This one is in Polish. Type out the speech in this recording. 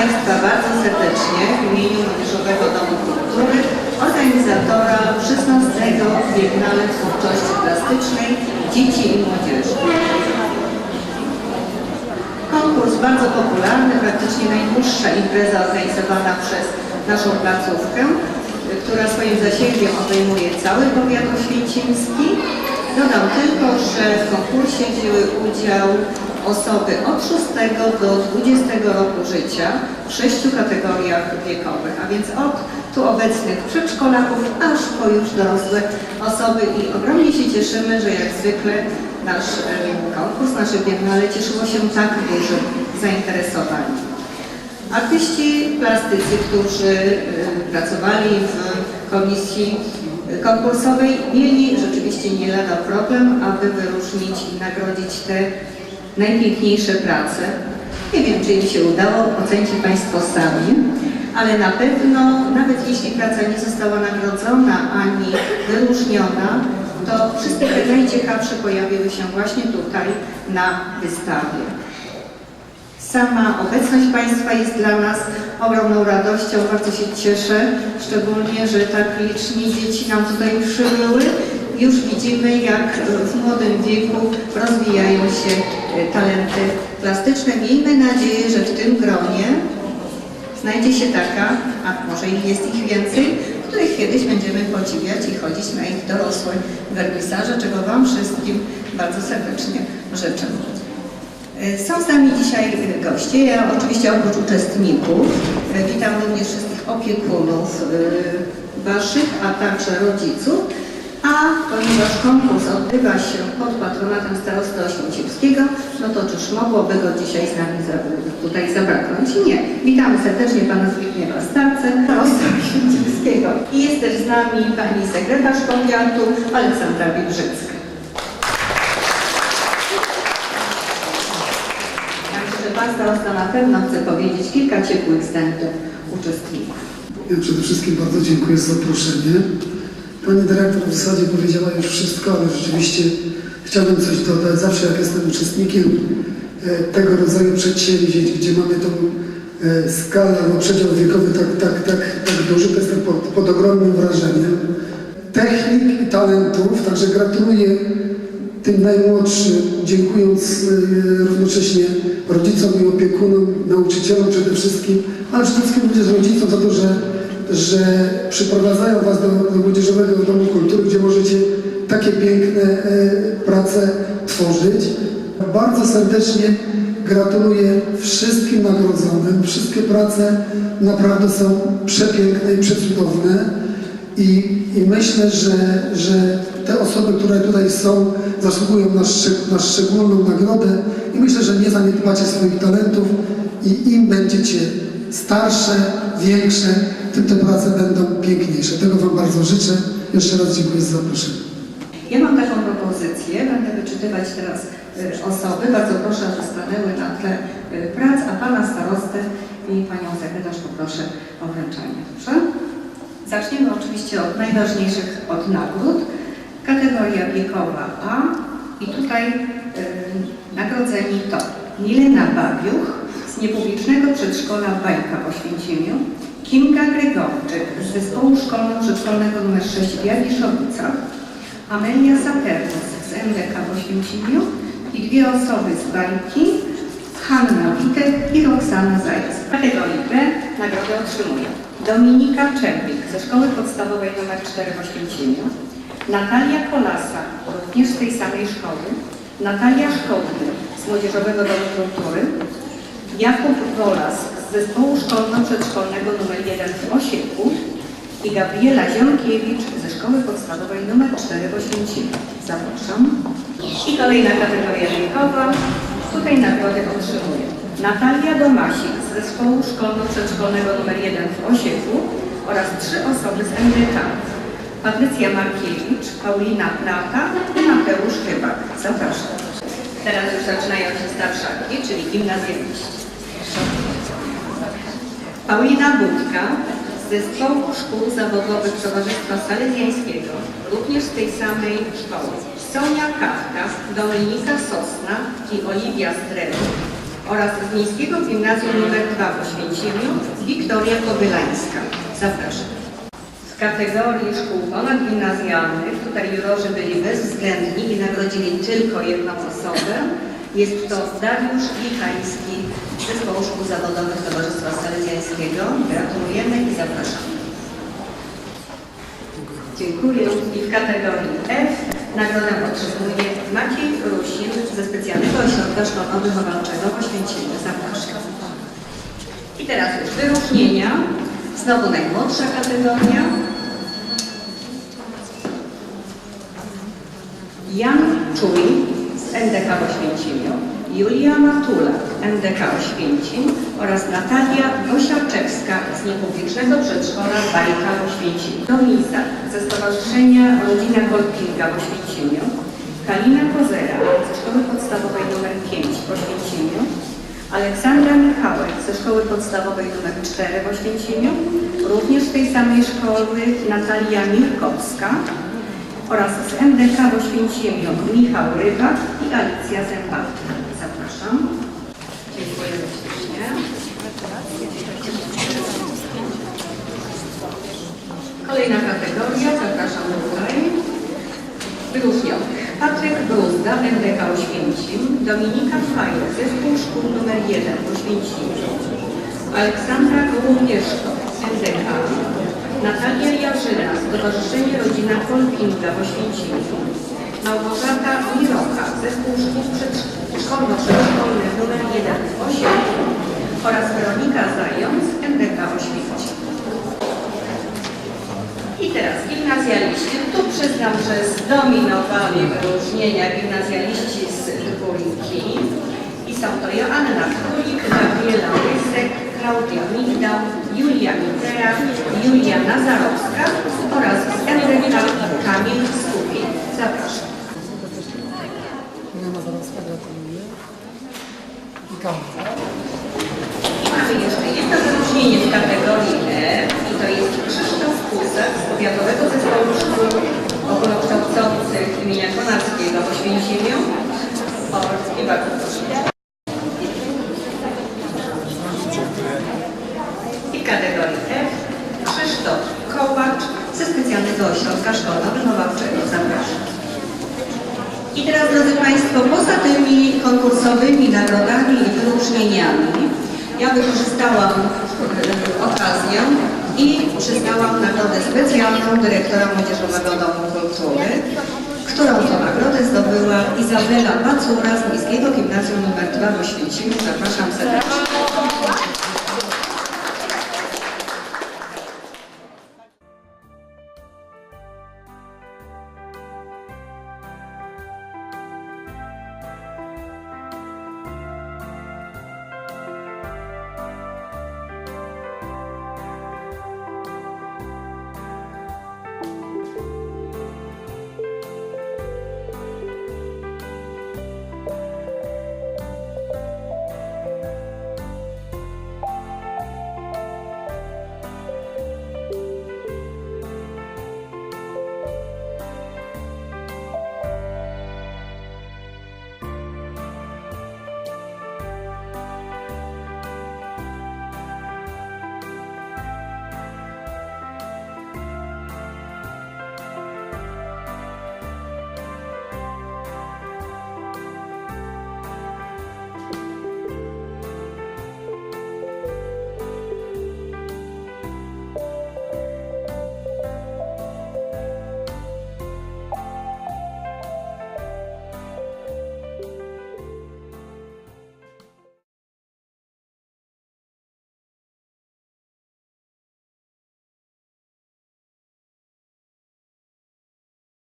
Państwa bardzo serdecznie w imieniu Młodzieżowego Domu Kultury, organizatora 16. Biennale Twórczości Plastycznej Dzieci i Młodzieży. Konkurs bardzo popularny, praktycznie najdłuższa impreza organizowana przez naszą placówkę, która swoim zasięgiem obejmuje cały powiat oświęcimski. Dodam tylko, że w konkursie wzięły udział osoby od 6 do 20 roku życia w sześciu kategoriach wiekowych, a więc od tu obecnych przedszkolaków aż po już dorosłe osoby i ogromnie się cieszymy, że jak zwykle nasz konkurs, nasze biennale cieszyło się tak dużym zainteresowaniem. Artyści plastycy, którzy pracowali w komisji konkursowej, mieli rzeczywiście nie lada problem, aby wyróżnić i nagrodzić te najpiękniejsze prace. Nie wiem, czy im się udało, ocencie Państwo sami, ale na pewno, nawet jeśli praca nie została nagrodzona ani wyróżniona, to wszystkie te najciekawsze pojawiły się właśnie tutaj na wystawie. Sama obecność Państwa jest dla nas ogromną radością, bardzo się cieszę, szczególnie, że tak licznie dzieci nam tutaj przybyły. Już widzimy, jak w młodym wieku rozwijają się e, talenty plastyczne. Miejmy nadzieję, że w tym gronie znajdzie się taka, a może ich jest ich więcej, których kiedyś będziemy podziwiać i chodzić na ich dorosłe wernisaże, czego Wam wszystkim bardzo serdecznie życzę. E, Są z nami dzisiaj goście. Ja oczywiście oprócz uczestników e, witam również wszystkich opiekunów Waszych, a także rodziców. A ponieważ konkurs odbywa się pod patronatem starosty Oświęcimskiego, no to czyż mogłoby go dzisiaj z nami tutaj zabraknąć? Nie. Witamy serdecznie Pana Zbigniewa Starce, starosty Oświęcimskiego. I jest też z nami Pani sekretarz powiatu Aleksandra Wiebrzycka. Myślę, że Pan starosta na pewno chce powiedzieć kilka ciepłych zdań do uczestników. Ja przede wszystkim bardzo dziękuję za zaproszenie. Pani dyrektor w zasadzie powiedziała już wszystko, ale rzeczywiście chciałbym coś dodać. Zawsze jak jestem uczestnikiem e, tego rodzaju przedsięwzięć, gdzie mamy tą e, skalę, no przedział wiekowy tak, tak, tak, tak duży, to jestem pod, pod ogromnym wrażeniem. Technik i talentów, także gratuluję tym najmłodszym, dziękując e, równocześnie rodzicom i opiekunom, nauczycielom przede wszystkim, ale przede wszystkim również rodzicom za to, że, że przyprowadzają Was do, do Młodzieżowego Domu Kultury, gdzie możecie takie piękne e, prace tworzyć. Bardzo serdecznie gratuluję wszystkim nagrodzonym. Wszystkie prace naprawdę są przepiękne i przecudowne. I, I myślę, że, że te osoby, które tutaj są, zasługują na, szczeg- na szczególną nagrodę i myślę, że nie zaniedbacie swoich talentów i im będziecie starsze, większe, tym te prace będą piękniejsze. Tego Wam bardzo życzę. Jeszcze raz dziękuję za zaproszenie. Ja mam taką propozycję, będę wyczytywać teraz y, osoby. Bardzo proszę, aby stanęły na tle y, prac, a Pana starostę i Panią sekretarz poproszę o wręczanie. Dobrze? Zaczniemy oczywiście od najważniejszych od nagród. Kategoria wiekowa A i tutaj y, nagrodzeni to Milena Babiuch niepublicznego przedszkola Bajka w Oświęcimiu, Kinga Grygorczyk z zespołu szkolno-przedszkolnego nr 6 w Jagiszowicach, Amelia Sapernus z MDK w Oświęcimiu i dwie osoby z Bajki, Hanna Witek i Roxana Zając. W kategorii B nagrodę otrzymują Dominika Czerwik ze Szkoły Podstawowej nr 4 w Oświęcimiu, Natalia Kolasa, również z tej samej szkoły, Natalia Szkołny z Młodzieżowego Domu Kultury, Jakub Wolas z Zespołu Szkolno-Przedszkolnego nr 1 w Osiedlu i Gabriela Ziomkiewicz ze Szkoły Podstawowej nr 4 w Oświęcimiu. Zapraszam. I kolejna kategoria wiekowa. Tutaj nagrodę otrzymuje Natalia Domasik z Zespołu Szkolno-Przedszkolnego nr 1 w Osiedlu oraz trzy osoby z MDK. Patrycja Markiewicz, Paulina Plata i Mateusz Chybak. Zapraszam. Teraz już zaczynają się starszaki, czyli gimnazjaliści. Paulina Budka z Zespołu Szkół Zawodowych Towarzystwa Salezjańskiego, również z tej samej szkoły. Sonia Kawka, Dominika Sosna i Oliwia Strel oraz z Miejskiego Gimnazjum nr 2 w Oświęcimiu Wiktoria Kobylańska. Zapraszam. W kategorii szkół ponadgimnazjalnych, tutaj jurorzy byli bezwzględni i nagrodzili tylko jedną osobę. Jest to Dariusz Wichański z Zespołu Szkół Zawodowych Towarzystwa Salezjańskiego. Gratulujemy i zapraszamy. Dziękuję. I w kategorii F nagrodę otrzymuje Maciej Rusin ze Specjalnego Ośrodka Szkolno-Wychowawczego w Oświęcimiu. Zapraszam. I teraz już wyróżnienia. Znowu najmłodsza kategoria. Jan Czuj NDK Oświęcimiu, Julia Matula, NDK Oświęcim oraz Natalia Gosiaczewska z Niepublicznego Przedszkola Bajka w Oświęcimiu. Domisa ze Stowarzyszenia Rodzina Golpinga w Oświęcimiu, Kalina Kozera ze Szkoły Podstawowej nr 5 w Oświęcimiu, Aleksandra Michałek ze Szkoły Podstawowej nr 4 w Oświęcimiu, również z tej samej szkoły Natalia Mirkowska oraz z MDK w Oświęcimiu Michał Rybak i Alicja Zębatka. Zapraszam. Dziękuję ślicznie. Kolejna kategoria, zapraszam tutaj. Wyróżnionych. Patryk Bruzda, MDK Oświęcim, Dominika Fajer, Zespół Szkół nr 1 w Oświęcimiu, Aleksandra Gołąbieżko, MDK, Natalia Jarzyna, Stowarzyszenie Rodzina Kolpinga w Oświęcimiu, Małgorzata Mirocha, Zespół Szkół Przedsz- Szkolno-Przedszkolnych nr 1 w Osiedlu oraz Weronika Zając, MDK Oświęcim. I teraz gimnazjaliści. Tu przyznam, że zdominowali wyróżnienia gimnazjaliści z dwójki. I są to Joanna Rysek, Klaudia Migdał, Julia Mitea, Julia Nazarowska oraz MDK Kamil Skupin. Zapraszam. Gratuluję. I mamy jeszcze jedno wyróżnienie w kategorii E i to jest Krzysztof Kusak z Powiatowego Zespołu Szkół Ogólnokształcących imienia Konarskiego w Oświęcimiu. O, i bardzo proszę. I w kategorii F Krzysztof Kołacz ze Specjalnego Ośrodka Szkolno-Wychowawczego. Zapraszam. I teraz, drodzy Państwo, poza tymi konkursowymi nagrodami i wyróżnieniami, ja wykorzystałam okazję i przyznałam nagrodę specjalną dyrektora Młodzieżowego Domu Kultury, którą to nagrodę zdobyła Izabela Pacura z Miejskiego Gimnazjum nr 2 w Oświęcimiu. Zapraszam serdecznie.